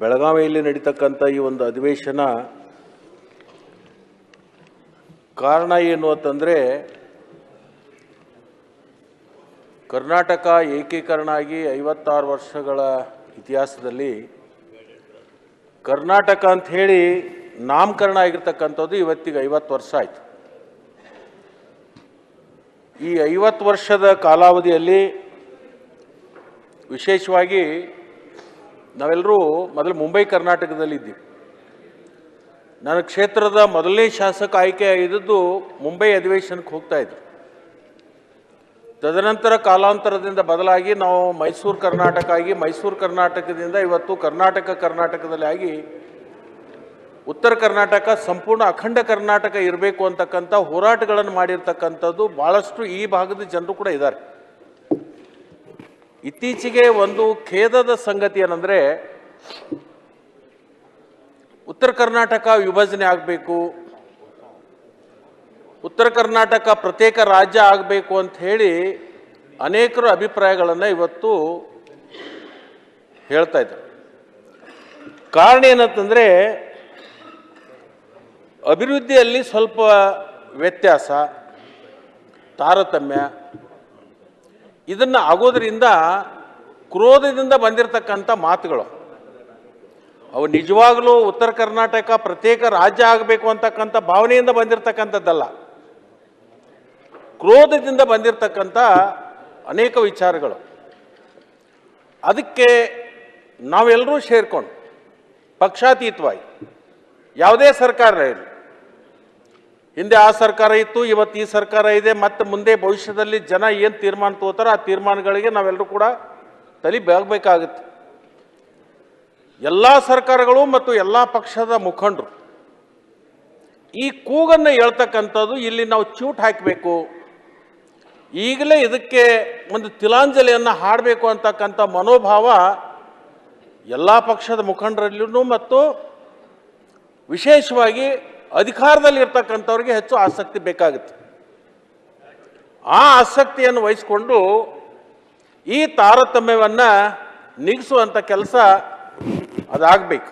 ಬೆಳಗಾವಿಯಲ್ಲಿ ನಡೀತಕ್ಕಂಥ ಈ ಒಂದು ಅಧಿವೇಶನ ಕಾರಣ ಏನು ಅಂತಂದರೆ ಕರ್ನಾಟಕ ಏಕೀಕರಣ ಆಗಿ ಐವತ್ತಾರು ವರ್ಷಗಳ ಇತಿಹಾಸದಲ್ಲಿ ಕರ್ನಾಟಕ ಅಂತ ಹೇಳಿ ನಾಮಕರಣ ಆಗಿರ್ತಕ್ಕಂಥದ್ದು ಇವತ್ತಿಗೆ ಐವತ್ತು ವರ್ಷ ಆಯಿತು. ಈ ಐವತ್ತು ವರ್ಷದ ಕಾಲಾವಧಿಯಲ್ಲಿ ವಿಶೇಷವಾಗಿ ನಾವೆಲ್ಲರೂ ಮೊದಲು ಮುಂಬೈ ಕರ್ನಾಟಕದಲ್ಲಿ ಇದ್ದೀವಿ. ನನ್ನ ಕ್ಷೇತ್ರದ ಮೊದಲನೇ ಶಾಸಕ ಆಯ್ಕೆ ಆಗಿದ್ದು ಮುಂಬೈ ಅಧಿವೇಶನಕ್ಕೆ ಹೋಗ್ತಾ ಇದ್ರು ತದನಂತರ ಕಾಲಾಂತರದಿಂದ ಬದಲಾಗಿ ನಾವು ಮೈಸೂರು ಕರ್ನಾಟಕ ಆಗಿ, ಮೈಸೂರು ಕರ್ನಾಟಕದಿಂದ ಇವತ್ತು ಕರ್ನಾಟಕ ಕರ್ನಾಟಕದಲ್ಲಿ ಆಗಿ ಉತ್ತರ ಕರ್ನಾಟಕ, ಸಂಪೂರ್ಣ ಅಖಂಡ ಕರ್ನಾಟಕ ಇರಬೇಕು ಅಂತಕ್ಕಂಥ ಹೋರಾಟಗಳನ್ನು ಮಾಡಿರ್ತಕ್ಕಂಥದ್ದು ಭಾಳಷ್ಟು ಈ ಭಾಗದ ಜನರು ಕೂಡ ಇದ್ದಾರೆ. ಇತ್ತೀಚೆಗೆ ಒಂದು ಖೇದದ ಸಂಗತಿ ಏನಂದರೆ, ಉತ್ತರ ಕರ್ನಾಟಕ ವಿಭಜನೆ ಆಗಬೇಕು, ಉತ್ತರ ಕರ್ನಾಟಕ ಪ್ರತ್ಯೇಕ ರಾಜ್ಯ ಆಗಬೇಕು ಅಂತ ಹೇಳಿ ಅನೇಕರು ಅಭಿಪ್ರಾಯಗಳನ್ನು ಇವತ್ತು ಹೇಳ್ತಾ ಇದ್ದಾರೆ. ಕಾರಣ ಏನಂತಂದರೆ, ಅಭಿವೃದ್ಧಿಯಲ್ಲಿ ಸ್ವಲ್ಪ ವ್ಯತ್ಯಾಸ, ತಾರತಮ್ಯ ಇದನ್ನು ಆಗೋದ್ರಿಂದ ಕ್ರೋಧದಿಂದ ಬಂದಿರತಕ್ಕಂಥ ಮಾತುಗಳು. ಅವು ನಿಜವಾಗಲೂ ಉತ್ತರ ಕರ್ನಾಟಕ ಪ್ರತ್ಯೇಕ ರಾಜ್ಯ ಆಗಬೇಕು ಅಂತಕ್ಕಂಥ ಭಾವನೆಯಿಂದ ಬಂದಿರತಕ್ಕಂಥದ್ದಲ್ಲ. ಕ್ರೋಧದಿಂದ ಬಂದಿರತಕ್ಕಂಥ ಅನೇಕ ವಿಚಾರಗಳು. ಅದಕ್ಕೆ ನಾವೆಲ್ಲರೂ ಸೇರಿಕೊಂಡು ಪಕ್ಷಾತೀತವಾಗಿ, ಯಾವುದೇ ಸರ್ಕಾರ ಇರಲಿ ಹಿಂದೆ ಆ ಸರ್ಕಾರ ಇತ್ತು, ಇವತ್ತು ಈ ಸರ್ಕಾರ ಇದೆ, ಮತ್ತು ಮುಂದೆ ಭವಿಷ್ಯದಲ್ಲಿ ಜನ ಏನು ತೀರ್ಮಾನ ತಗೋತಾರೋ ಆ ತೀರ್ಮಾನಗಳಿಗೆ ನಾವೆಲ್ಲರೂ ಕೂಡ ತಲೆ ಬೇಗಬೇಕಾಗುತ್ತೆ. ಎಲ್ಲ ಸರ್ಕಾರಗಳು ಮತ್ತು ಎಲ್ಲ ಪಕ್ಷದ ಮುಖಂಡರು, ಈ ಕೂಗನ್ನು ಹೇಳ್ತಕ್ಕಂಥದ್ದು ಇಲ್ಲಿ ನಾವು ಚೂಟ್ ಹಾಕಬೇಕು. ಈಗಲೇ ಇದಕ್ಕೆ ಒಂದು ತಿಲಾಂಜಲಿಯನ್ನು ಹಾಡಬೇಕು ಅಂತಕ್ಕಂಥ ಮನೋಭಾವ ಎಲ್ಲ ಪಕ್ಷದ ಮುಖಂಡರಲ್ಲೂ ಮತ್ತು ವಿಶೇಷವಾಗಿ ಅಧಿಕಾರದಲ್ಲಿ ಇರ್ತಕ್ಕಂಥವ್ರಿಗೆ ಹೆಚ್ಚು ಆಸಕ್ತಿ ಬೇಕಾಗುತ್ತೆ. ಆ ಆಸಕ್ತಿಯನ್ನು ವಹಿಸಿಕೊಂಡು ಈ ತಾರತಮ್ಯವನ್ನು ನೀಗಿಸುವಂಥ ಕೆಲಸ ಅದಾಗಬೇಕು.